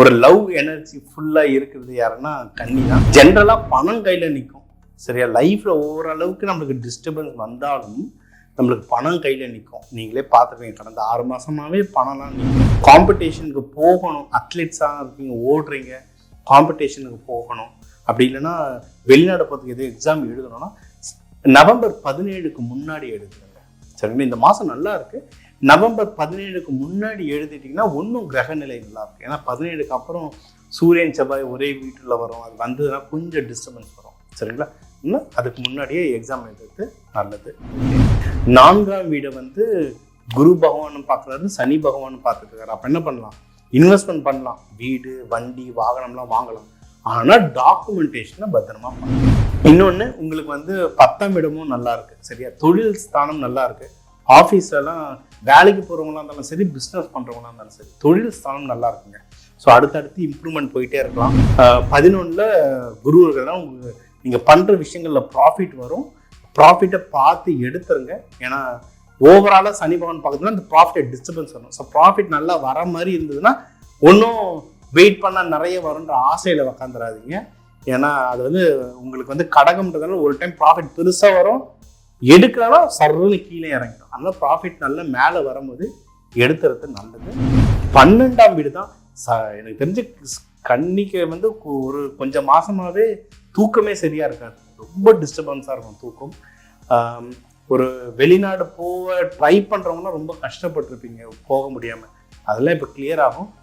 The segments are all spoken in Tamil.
ஒரு லவ் எனர்ஜி ஃபுல்லாக இருக்கிறது யாருன்னா கண்ணி தான். ஜென்ரலாக பணம் கையில் நிற்கும் சரியா? லைஃப்பில் ஓரளவுக்கு நம்மளுக்கு டிஸ்டர்பன்ஸ் வந்தாலும் நம்மளுக்கு பணம் கையில் நிற்கும் நீங்களே பார்த்துருப்பீங்க கடந்த ஆறு மாதமாகவே பணம்லாம் நிற்கும் காம்படிஷனுக்கு போகணும். அத்லெட்ஸாக இருக்கீங்க ஓடுறீங்க. காம்படிஷனுக்கு போகணும். அப்படி இல்லைன்னா வெளிநாடு போகிறதுக்கு எதுவும் எக்ஸாம் எழுதணும்னா நவம்பர் பதினேழுக்கு முன்னாடி எழுதுங்க. சரிங்களா? இந்த மாதம் நல்லா இருக்குது நவம்பர் பதினேழுக்கு முன்னாடி எழுதிட்டீங்கன்னா ஒன்றும் கிரக நிலை நல்லா இருக்கும் ஏன்னா பதினேழுக்கு அப்புறம் சூரியன் செவ்வாய் ஒரே வீட்டில் வரும். அது வந்ததுன்னா கொஞ்சம் டிஸ்டர்பன்ஸ் வரும். சரிங்களா? இன்னும் அதுக்கு முன்னாடியே எக்ஸாம் எழுதுறது நல்லது. நான்காம் வீடை வந்து குரு பகவானும் பார்க்குறாரு சனி பகவானும் பார்த்துட்டுருக்காரு அப்போ என்ன பண்ணலாம்? இன்வெஸ்ட்மெண்ட் பண்ணலாம். வீடு வண்டி வாகனம்லாம் வாங்கலாம். ஆனால் டாக்குமெண்டேஷனை பத்திரமா பண்ணலாம். இன்னொன்று உங்களுக்கு வந்து பத்தாம் இடமும் நல்லா இருக்கு. சரியா? தொழில் ஸ்தானம் நல்லா இருக்குது ஆஃபீஸ்லலாம் வேலைக்கு போகிறவங்களா இருந்தாலும் சரி பிஸ்னஸ் பண்ணுறவங்களா இருந்தாலும் சரி தொழில் ஸ்தானம் நல்லா இருக்குங்க. ஸோ அடுத்தடுத்து இம்ப்ரூவ்மெண்ட் போயிட்டே இருக்கலாம். பதினொன்றில் குரு தான் உங்களுக்கு நீங்கள் பண்ணுற விஷயங்களில் ப்ராஃபிட் வரும். ப்ராஃபிட்டை பார்த்து எடுத்துருங்க. ஏன்னா ஓவராலாக சனி பகவான் பார்க்கறதுனா அந்த ப்ராஃபிட் டிஸ்டர்பன்ஸ் வரும். ஸோ ப்ராஃபிட் நல்லா வர மாதிரி இருந்ததுன்னா ஒன்றும் வெயிட் பண்ணால் நிறைய வரும்ன்ற ஆசையில் உக்காந்துடாதீங்க ஏன்னா அது வந்து உங்களுக்கு வந்து கடகம்ன்றதுனால ஒரு டைம் ப்ராஃபிட் பெருசாக வரும். எடுக்கிறனா சர்வனு கீழே இறங்கிடும். அதனால் ப்ராஃபிட் நல்ல மேலே வரும்போது எடுத்துறது நல்லது. பன்னெண்டாம் வீடு தான் ச- எனக்கு தெரிஞ்சு கன்னிக்கு வந்து ஒரு கொஞ்சம் மாதமாகவே தூக்கமே சரியாக இருக்காது. ரொம்ப டிஸ்டர்பன்ஸாக இருக்கும் தூக்கம். ஒரு வெளிநாடு போக ட்ரை பண்ணுறவங்கன்னா ரொம்ப கஷ்டப்பட்டிருப்பீங்க போக முடியாமல் அதெல்லாம் இப்போ கிளியர் ஆகும்.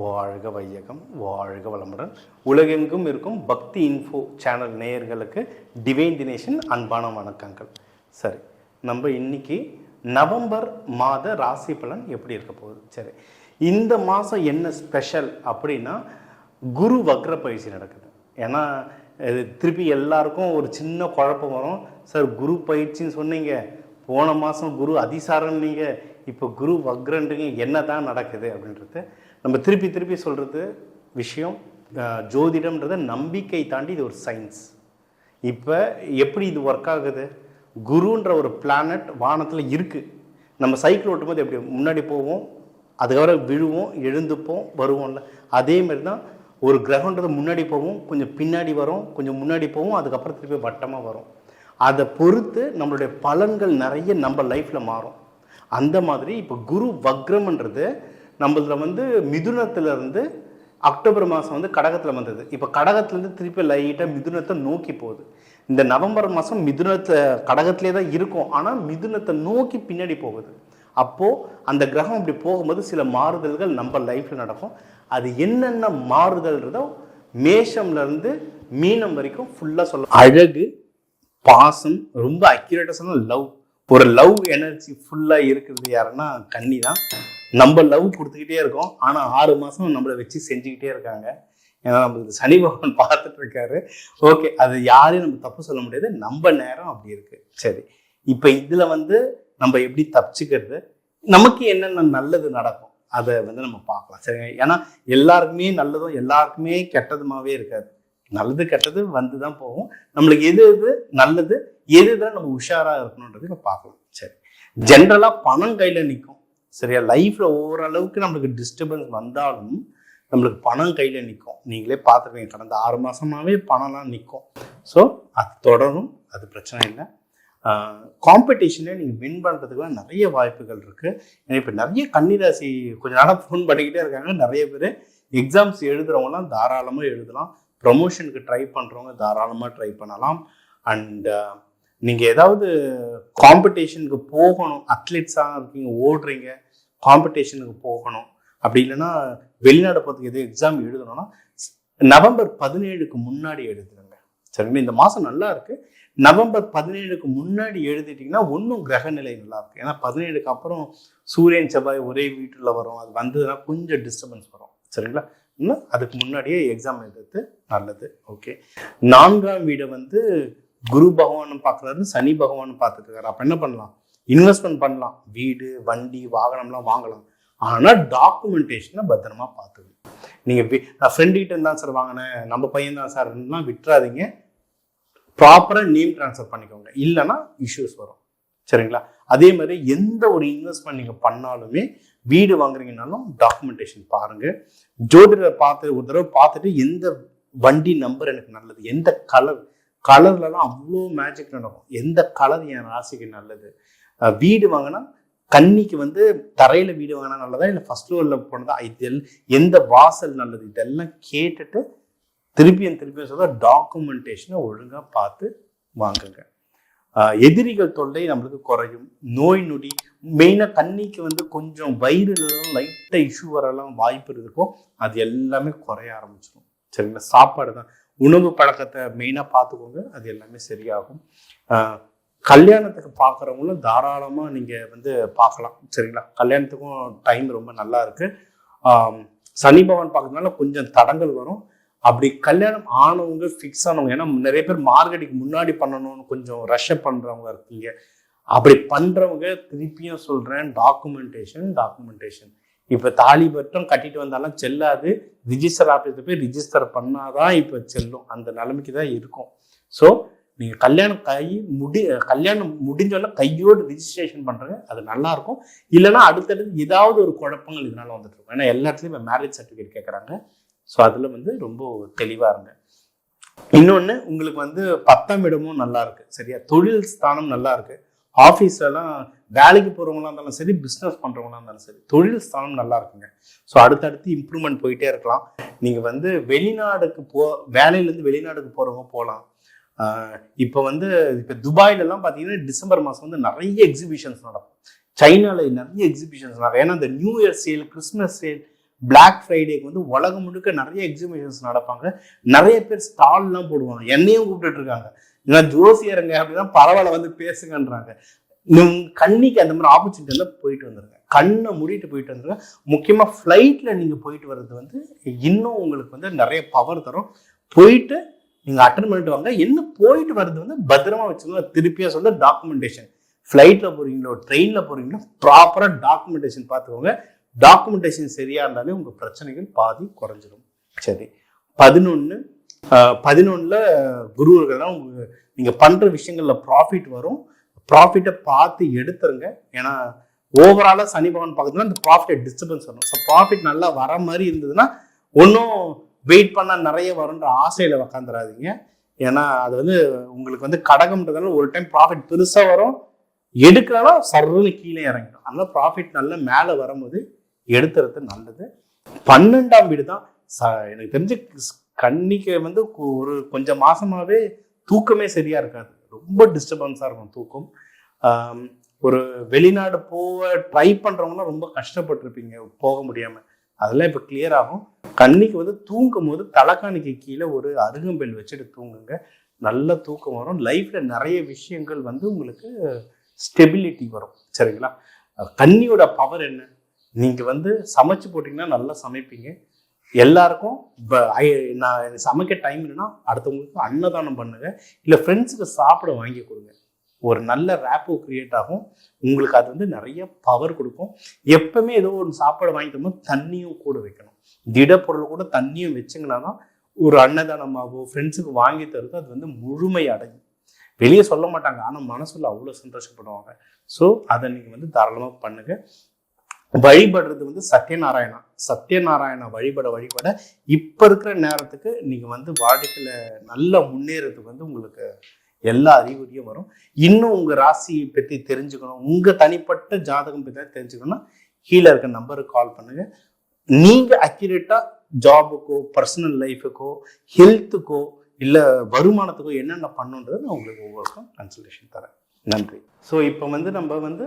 வாழ்க வையகம் வாழ்க வளமுடன். உலகெங்கும் இருக்கும் பக்தி இன்ஃபோ சேனல் நேயர்களுக்கு டிவைன் தினேஷன் அன்பான வணக்கங்கள். சரி நம்ம இன்னைக்கு நவம்பர் மாத ராசி பலன் எப்படி இருக்க போகுது? சரி இந்த மாதம் என்ன ஸ்பெஷல் அப்படின்னா குரு வக்ர பயிற்சி நடக்குது. ஏன்னா இது திருப்பி எல்லாருக்கும் ஒரு சின்ன குழப்பம் வரும். சார் குரு பயிற்சின்னு சொன்னீங்க. போன மாதம் குரு அதிசாரம் நீங்கள் இப்போ குரு வக்ரன்றீங்க. என்ன தான் நடக்குது? அப்படின்றது நம்ம திருப்பி திருப்பி சொல்கிறது விஷயம் ஜோதிடம்ன்றத ஜோதிடம்ன்றது நம்பிக்கை தாண்டி இது ஒரு சயின்ஸ் இப்போ எப்படி இது ஒர்க் ஆகுது? குருன்ற ஒரு பிளானட் வானத்தில் இருக்குது நம்ம சைக்கிள் ஓட்டும்போது எப்படி முன்னாடி போவோம் அதுக்கப்புறம் விழுவோம் எழுந்துப்போம் வருவோம்ல. அதே மாதிரி தான் ஒரு கிரகன்றது முன்னாடி போவோம் கொஞ்சம் பின்னாடி வரும் கொஞ்சம் முன்னாடி போவோம் அதுக்கப்புறம் திருப்பி வட்டமாக வரும். அதை பொறுத்து நம்மளுடைய பலன்கள் நிறைய நம்ம லைஃப்பில் மாறும். அந்த மாதிரி இப்போ குரு வக்ரம்ன்றது நம்மளதில் வந்து மிதுனத்துலேருந்து அக்டோபர் மாதம் வந்து கடகத்தில் வந்தது. இப்போ கடகத்துலேருந்து திருப்பி லைட்டாக மிதுனத்தை நோக்கி போகுது. இந்த நவம்பர் மாதம் மிதுனத்தை கடகத்திலே தான் இருக்கும். ஆனால் மிதுனத்தை நோக்கி பின்னாடி போகுது. அப்போது அந்த கிரகம் அப்படி போகும்போது சில மாறுதல்கள் நம்ம லைஃப்பில் நடக்கும். அது என்னென்ன மாறுதல்ன்றதோ மேஷம்லேருந்து மீனம் வரைக்கும் ஃபுல்லாக சொல்ல அழகு பாசம் ரொம்ப அக்யூரேட்டாக சொன்னால் லவ் ஒரு லவ் எனர்ஜி ஃபுல்லாக இருக்கிறது யாருன்னா கன்னி தான் நம்ம லவ் கொடுத்துக்கிட்டே இருக்கோம். ஆனால் ஆறு மாதம் நம்மளை வச்சு செஞ்சுக்கிட்டே இருக்காங்க. ஏன்னா நம்மளுக்கு சனி பகவான் பார்த்துட்டு இருக்காரு. ஓகே அது யாரையும் நம்ம தப்பு சொல்ல முடியாது. நம்ம நேரம் அப்படி இருக்கு. சரி. இப்போ இதில் வந்து நம்ம எப்படி தப்பிச்சுக்கிறது? நமக்கு என்னென்ன நல்லது நடக்கும்? அதை வந்து நம்ம பார்க்கலாம். சரிங்க? ஏன்னா எல்லாருக்குமே நல்லதும் எல்லாருக்குமே கெட்டதுமாவே இருக்காது. நல்லது கெட்டது வந்து தான் போகும். நம்மளுக்கு எது எது நல்லது எது தான் நம்ம உஷாராக இருக்கணுன்றது நம்ம பார்க்கலாம். சரி. ஜென்ரலாக பணம் கையில் நிற்கும் சரியா? லைஃப்பில் ஓரளவுக்கு நம்மளுக்கு டிஸ்டர்பன்ஸ் வந்தாலும் நம்மளுக்கு பணம் கையில் நிற்கும் நீங்களே பார்த்துருக்கீங்க கடந்த ஆறு மாதமாகவே பணம்லாம் நிற்கும் ஸோ அது தொடரும் அது பிரச்சனை இல்லை. காம்படிஷனே நீங்கள் வின் பண்ணுறதுக்குலாம் நிறைய வாய்ப்புகள் இருக்குது ஏன்னா இப்போ நிறைய கன்னிராசி கொஞ்ச நாளாக ஃபோன் பண்ணிக்கிட்டே இருக்காங்க. நிறைய பேர் எக்ஸாம்ஸ் எழுதுகிறவங்களாம் தாராளமாக எழுதலாம். ப்ரமோஷனுக்கு ட்ரை பண்ணுறவங்க தாராளமாக ட்ரை பண்ணலாம். அண்டு நீங்கள் ஏதாவது காம்படிஷனுக்கு போகணும். அத்லெட்ஸாக இருக்கீங்க ஓடுறீங்க. காம்படிஷனுக்கு போகணும். அப்படி இல்லைன்னா வெளிநாடு போகிறதுக்கு எதுவும் எக்ஸாம் எழுதணும்னா நவம்பர் பதினேழுக்கு முன்னாடி எழுதுங்க. சரிங்களா? இந்த மாதம் நல்லா இருக்குது நவம்பர் பதினேழுக்கு முன்னாடி எழுதிட்டிங்கன்னா ஒன்றும் கிரக நிலை நல்லா இருக்கு. ஏன்னா பதினேழுக்கு அப்புறம் சூரியன் செவ்வாய் ஒரே வீட்டில் வரும். அது வந்ததுன்னா கொஞ்சம் டிஸ்டர்பன்ஸ் வரும். சரிங்களா? இன்னும் அதுக்கு முன்னாடியே எக்ஸாம் எழுதுறது நல்லது. ஓகே நான்காம் வீடை வந்து குரு பகவானும் பார்க்குறாரு சனி பகவானும் பார்த்துட்டு இருக்காரு. அப்போ என்ன பண்ணலாம்? இன்வெஸ்ட்மெண்ட் பண்ணலாம். வீடு வண்டி வாகனம்லாம் வாங்கலாம். ஆனால் டாக்குமெண்டேஷனை பத்திரமா பார்த்துக்கணும். நீங்கள் நான் ஃப்ரெண்டுகிட்ட இருந்தான் சார் வாங்கினேன். நம்ம பையன் தான் சார்னா விட்டுறாதீங்க. ப்ராப்பராக நேம் ட்ரான்ஸ்ஃபர் பண்ணிக்கோங்க. இல்லைன்னா இஷ்யூஸ் வரும். சரிங்களா? அதே மாதிரி எந்த ஒரு இன்வெஸ்ட்மெண்ட் நீங்கள் பண்ணாலுமே வீடு வாங்குறீங்கனாலும் டாக்குமெண்டேஷன் பாருங்கள் ஜோதிடரை பார்த்து ஒரு தடவை பார்த்துட்டு எந்த வண்டி நம்பர் எனக்கு நல்லது? எந்த கலர் கலர்லலாம் அவ்வளோ மேஜிக் நடக்கும். எந்த கலர் என் ராசிக்கு நல்லது? வீடு வாங்கினா கன்னிக்கு வந்து தரையில் வீடு வாங்கினா நல்லதா? இல்லை ஃபர்ஸ்ட் ஃப்ளோரில் போனதா? இது எந்த வாசல் நல்லது? இதெல்லாம் கேட்டுட்டு திருப்பியும் திருப்பியும் சொல்ல டாக்குமெண்டேஷனை ஒழுங்காக பார்த்து வாங்குங்க. எதிரிகள் தொல்லை நம்மளுக்கு குறையும். நோய் நொடி. மெயினாக கண்ணிக்கு வந்து கொஞ்சம் வயிறு லைட்டாக இஷ்யூ வரலாம் வாய்ப்பு இருக்கும் அது எல்லாமே குறைய ஆரம்பிச்சிடும் சரிங்களா? சாப்பாடு தான். உணவு பழக்கத்தை மெயினாக பார்த்துக்கோங்க. அது எல்லாமே சரியாகும். கல்யாணத்துக்கு பார்க்குறவங்களும் தாராளமாக நீங்கள் வந்து பார்க்கலாம் சரிங்களா? கல்யாணத்துக்கும் டைம் ரொம்ப நல்லா இருக்குது சனி பவன் பார்க்கறதுனால கொஞ்சம் தடங்கள் வரும். அப்படி கல்யாணம் ஆனவங்க ஃபிக்ஸ் ஆனவங்க ஏன்னா நிறைய பேர் மார்கெட்டுக்கு முன்னாடி பண்ணணும்னு கொஞ்சம் ரஷ்ஷ பண்ணுறவங்க இருக்கீங்க. அப்படி பண்ணுறவங்க திருப்பியும் சொல்கிறேன் டாக்குமெண்டேஷன் டாக்குமெண்டேஷன் இப்போ தாலி பட்டம் கட்டிட்டு வந்தாலும் செல்லாது. ரிஜிஸ்டர் ஆஃபீஸில் போய் ரிஜிஸ்டர் பண்ணாதான் இப்போ செல்லும். அந்த நிலைமைக்கு தான் இருக்கும். ஸோ நீங்கள் கல்யாணம் கை முடி கல்யாணம் முடிஞ்சோடனே கையோடு ரிஜிஸ்ட்ரேஷன் பண்ணுறது அது நல்லாயிருக்கும் இல்லைனா இல்லைன்னா அடுத்தடுத்து ஏதாவது ஒரு குழப்பங்கள் இதனால் வந்துட்டு இருக்கும் ஏன்னா எல்லா இடத்துலையும் இப்போ மேரேஜ் சர்டிஃபிகேட் கேட்குறாங்க ஸோ அதில் வந்து ரொம்ப தெளிவாக இருங்க. இன்னொன்று உங்களுக்கு வந்து பத்தாம் இடமும் நல்லா இருக்கு சரியா? தொழில் ஸ்தானம் நல்லா இருக்கு ஆஃபீஸ்லலாம் வேலைக்கு போகிறவங்களா இருந்தாலும் சரி பிஸ்னஸ் பண்ணுறவங்களா இருந்தாலும் சரி தொழில் ஸ்தானம் நல்லா இருக்குங்க ஸோ அடுத்தடுத்து இம்ப்ரூவ்மெண்ட் போயிட்டே இருக்கலாம். நீங்கள் வந்து வெளிநாடுக்கு போ வேலையிலேருந்து வெளிநாடுக்கு போகிறவங்க போகலாம். இப்போ வந்து இப்போ துபாயிலலாம் பார்த்தீங்கன்னா டிசம்பர் மாதம் வந்து நிறைய எக்ஸிபிஷன்ஸ் நடக்கும். சைனாவில் நிறைய எக்ஸிபிஷன்ஸ் நடக்கும். ஏன்னா இந்த new year sale Christmas sale black ஃப்ரைடேக்கு வந்து உலகம் முழுக்க நிறைய எக்ஸிபிஷன்ஸ் நடப்பாங்க. நிறைய பேர் ஸ்டால்லாம் போடுவாங்க. என்னையும் கூப்பிட்டுட்டு இருக்காங்க. நான் ஜோசியருங்க அப்படின்னா பரவாயில்ல வந்து பேசுங்கன்றாங்க. கண்ணிக்கு அந்த மாதிரி ஆப்பர்ச்சுனிட்டி எல்லாம் போயிட்டு வந்துருங்க கண்ணை மூடிட்டு போயிட்டு வந்துருங்க முக்கியமாக ஃப்ளைட்டில் நீங்கள் போயிட்டு வர்றது வந்து இன்னும் உங்களுக்கு வந்து நிறைய பவர் தரும். போயிட்டு நீங்கள் அட்டன் பண்ணிட்டு வாங்க. என்ன போயிட்டு வர்றது வந்து பத்திரமா வச்சுக்கோங்க. திருப்பியாக சொல்ல டாக்குமெண்டேஷன் ஃப்ளைட்டில் போகிறீங்களோ ட்ரெயினில் போகிறீங்களோ ப்ராப்பராக டாக்குமெண்டேஷன் பார்த்துக்கோங்க. டாக்குமெண்டேஷன் சரியாக இருந்தாலே உங்கள் பிரச்சனைகள் பாதி குறைஞ்சிடும் சரி. பதினொன்று பதினொன்றில் குருவர்கள்லாம் உங்களுக்கு நீங்கள் பண்ணுற விஷயங்களில் ப்ராஃபிட் வரும். ப்ராஃபிட்டை பார்த்து எடுத்துருங்க. ஏன்னா ஓவராலாக சனி பகவான் பார்க்குறதுனா அந்த ப்ராஃபிட்டை டிஸ்டர்பன்ஸ் வரும் ஸோ ப்ராஃபிட் நல்லா வர மாதிரி இருந்ததுன்னா ஒன்றும் வெயிட் பண்ணால் நிறைய வரும்ன்ற ஆசையில் உக்காந்துடாதீங்க ஏன்னா அது வந்து உங்களுக்கு வந்து கடகம்ன்றதுனால ஒரு டைம் ப்ராஃபிட் பெருசாக வரும். எடுக்கிறனால சர்ன்னு கீழே இறங்கிடும். அதனால் ப்ராஃபிட் நல்லா மேலே வரும்போது எடுத்துறது நல்லது. பன்னெண்டாம் வீடு தான். ச- எனக்கு தெரிஞ்சு கண்ணிக்கு வந்து ஒரு கொஞ்சம் மாதமாகவே தூக்கமே சரியாக இருக்காது. ரொம்ப டிஸ்டர்பன்ஸாக இருக்கும் தூக்கம். ஒரு வெளிநாடு போக ட்ரை பண்றவங்கலாம் ரொம்ப கஷ்டப்பட்டிருப்பீங்க போக முடியாமல் அதெல்லாம் இப்போ கிளியர் ஆகும். கண்ணிக்கு வந்து தூங்கும் போது தலைக்காணிக்கு கீழே ஒரு அருகம்பெல் வச்சுட்டு தூங்குங்க. நல்ல தூக்கம் வரும். லைஃப்பில் நிறைய விஷயங்கள் வந்து உங்களுக்கு ஸ்டெபிலிட்டி வரும். சரிங்களா? கண்ணியோட கன்னியோட பவர் என்ன? நீங்கள் வந்து சமைச்சு போட்டிங்கன்னா நல்லா சமைப்பீங்க. எல்லாருக்கும் நான் சமைக்க டைம் இல்லைன்னா அடுத்தவங்களுக்கு அன்னதானம் பண்ணுங்க. இல்லை ஃப்ரெண்ட்ஸுக்கு சாப்பிட வாங்கி கொடுங்க. ஒரு நல்ல ரேப்போ கிரியேட் ஆகும். உங்களுக்கு அது வந்து நிறைய பவர் கொடுக்கும். எப்பவுமே ஏதோ ஒரு சாப்பாடு வாங்கிட்டு தண்ணியும் கூட வைக்கணும். திடப்பொருள் கூட தண்ணியும் வச்சிங்கன்னா தான் ஒரு அன்னதானமாகவோ ஃப்ரெண்ட்ஸுக்கு வாங்கி தருது அது வந்து முழுமை அடையும் வெளியே சொல்ல மாட்டாங்க. ஆனால் மனசுல அவ்வளோ சந்தோஷப்படுவாங்க. ஸோ அதை நீங்கள் வந்து தாராளமாக பண்ணுங்க. வழிபடுறது வந்து சத்யநாராயணா. சத்யநாராயணா வழிபட வழிபட இப்போ இருக்கிற நேரத்துக்கு நீங்கள் வந்து வாழ்க்கையில் நல்லா முன்னேறதுக்கு வந்து உங்களுக்கு எல்லா அறிகுறியும் வரும். இன்னும் உங்கள் ராசியை பற்றி தெரிஞ்சுக்கணும். உங்கள் தனிப்பட்ட ஜாதகம் பற்றி தெரிஞ்சுக்கணும்னா கீழே இருக்க நம்பருக்கு கால் பண்ணுங்கள் நீங்கள் அக்யூரேட்டாக ஜாபுக்கோ பர்சனல் லைஃபுக்கோ ஹெல்த்துக்கோ இல்லை வருமானத்துக்கோ என்னென்ன பண்ணுன்றதை நான் உங்களுக்கு ஒவ்வொருக்கும் கன்சல்டேஷன் தரேன். நன்றி. ஸோ இப்போ வந்து நம்ம வந்து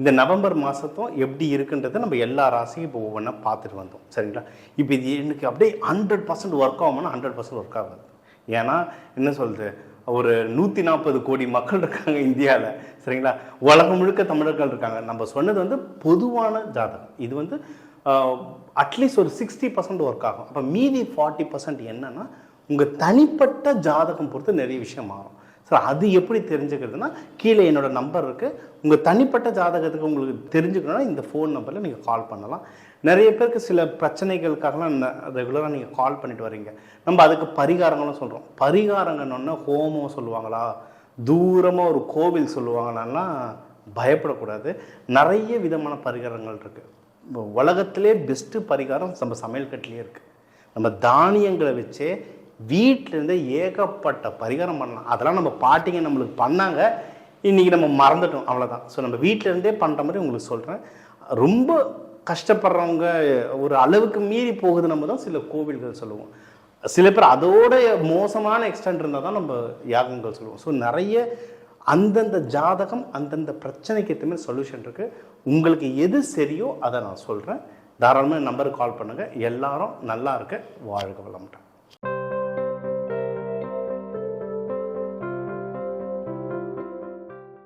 இந்த நவம்பர் மாதத்தும் எப்படி இருக்குன்றதை நம்ம எல்லா ராசியும் இப்போ ஒவ்வொன்றா பார்த்துட்டு வந்தோம். சரிங்களா? இப்போ இது எனக்கு அப்படியே ஹண்ட்ரட் பர்சன்ட் ஒர்க் ஆகும்னா ஹண்ட்ரட் பர்சன்ட் ஒர்க் ஆகாது. ஏன்னா என்ன சொல்கிறது ஒரு நூற்றி நாற்பது கோடி மக்கள் இருக்காங்க இந்தியாவில் சரிங்களா? உலகம் முழுக்க தமிழர்கள் இருக்காங்க. நம்ம சொன்னது வந்து பொதுவான ஜாதகம். இது வந்து அட்லீஸ்ட் ஒரு சிக்ஸ்டி பர்சன்ட் ஒர்க் ஆகும். அப்போ மீதி ஃபார்ட்டி பர்சன்ட் என்னன்னா உங்கள் தனிப்பட்ட ஜாதகம் பொறுத்து நிறைய விஷயம் மாறும். சார் அது எப்படி தெரிஞ்சுக்கிறதுனா கீழே என்னோட நம்பர் இருக்குது உங்கள் தனிப்பட்ட ஜாதகத்துக்கு உங்களுக்கு தெரிஞ்சுக்கணும்னா இந்த ஃபோன் நம்பரில் நீங்கள் கால் பண்ணலாம். நிறைய பேருக்கு சில பிரச்சனைகளுக்காகலாம் ரெகுலராக நீங்கள் கால் பண்ணிட்டு வரீங்க நம்ம அதுக்கு பரிகாரங்களும் சொல்கிறோம் பரிகாரங்கன்னு ஹோமம் சொல்லுவாங்களா? தூரமாக ஒரு கோவில் சொல்லுவாங்களான்னா பயப்படக்கூடாது. நிறைய விதமான பரிகாரங்கள் இருக்குது உலகத்திலே பெஸ்ட்டு பரிகாரம் நம்ம சமையல் கட்டிலே இருக்குது நம்ம தானியங்களை வச்சே வீட்டிலேருந்தே ஏகப்பட்ட பரிகாரம் பண்ணலாம். அதெல்லாம் நம்ம பாட்டிங்க நம்மளுக்கு பண்ணாங்க. இன்றைக்கி நம்ம மறந்துட்டோம். அவ்வளோதான் ஸோ நம்ம வீட்டிலேருந்தே பண்ணுற மாதிரி உங்களுக்கு சொல்கிறேன் ரொம்ப கஷ்டப்படுறவங்க ஒரு அளவுக்கு மீறி போகுது நம்ம தான் சில கோவில்கள் சொல்லுவோம். சில பேர் அதோட மோசமான எக்ஸ்டென்ட் இருந்தால் தான் நம்ம யாகங்கள் சொல்லுவோம். ஸோ நிறைய அந்தந்த ஜாதகம் அந்தந்த பிரச்சனைக்கு ஏற்ற மாதிரி சொல்யூஷன் இருக்குது உங்களுக்கு எது சரியோ அதை நான் சொல்கிறேன் தாராளமாக நம்பருக்கு கால் பண்ணுங்கள் எல்லாரும் நல்லா இருக்க வாழ்க வளமுட்டேன்